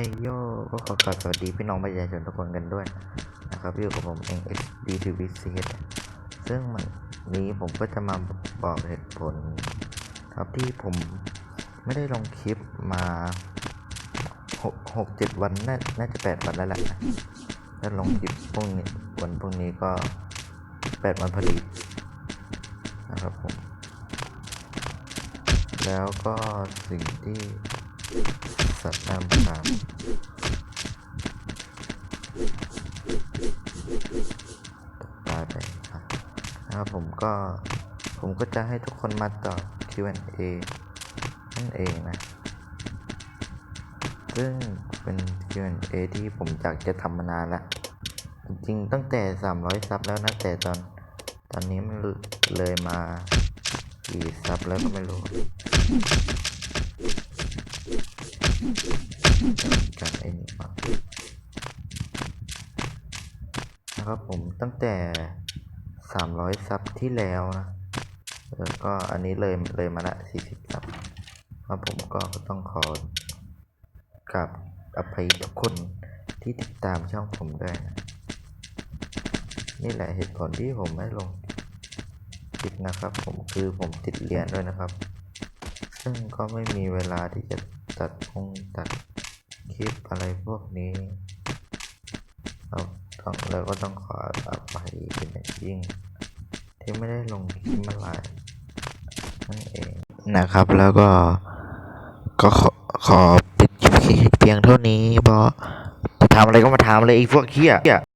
เฮโยก็ขอกราบสวัสดีพี่น้องประชาชนทุกคนกันด้วยนะครับอยู่กับผมเอง XD TV c ซึ่งมันนี้ผมก็จะมาบอกเหตุผล ครับที่ผมไม่ได้ลงคลิปมาหกหกเจ็ดวันน่าน่าจะแปดวันแล้วแหละแล้วลงคลิปพรุ่งนี้วันพรุ่งนี้ก็แปดวันพอดีนะครับผม แล้วก็สิ่งที่ สัตว์น้ำตามตายไปครับนะครับผมก็ผมก็จะให้ทุกคนมาตอบ Q&A นั่นเองนะ ซึ่งเป็น Q&A ที่ผมอยากจะทำมานานล้วจริงๆตั้งแต่ 300 ซับแล้วนะแต่ตอนตอนนี้มันเลยมากี่ซับแล้วก็ไม่รู้ไอ้นี่มา นะครับผมตั้งแต่ 300 ซับที่แล้วนะแล้วก็อันนี้เลยเลยมาละ 40 ซับครับผมก็ต้องขอกับอภัยทุกคนที่ติดตามช่องผมด้วยนะนี่แหละเหตุผลที่ผมไม่ลงคลิปนะครับผมคือผมติดเรียนด้วยนะครับ ซึ่งก็ไม่มีเวลาที่จะตัดพงตัดคลิปอะไรพวกนี้ เราต้องแล้วก็ต้องขออภัยเป็นอย่างยิ่ง ที่ไม่ได้ลงคลิปมาหลายนั่นเองนะครับแล้วก็ก็ขอขอปิดคลิปเพียงเท่านี้เพราะจะทำอะไรก็มาทำเลยไอ้พวกเฮีย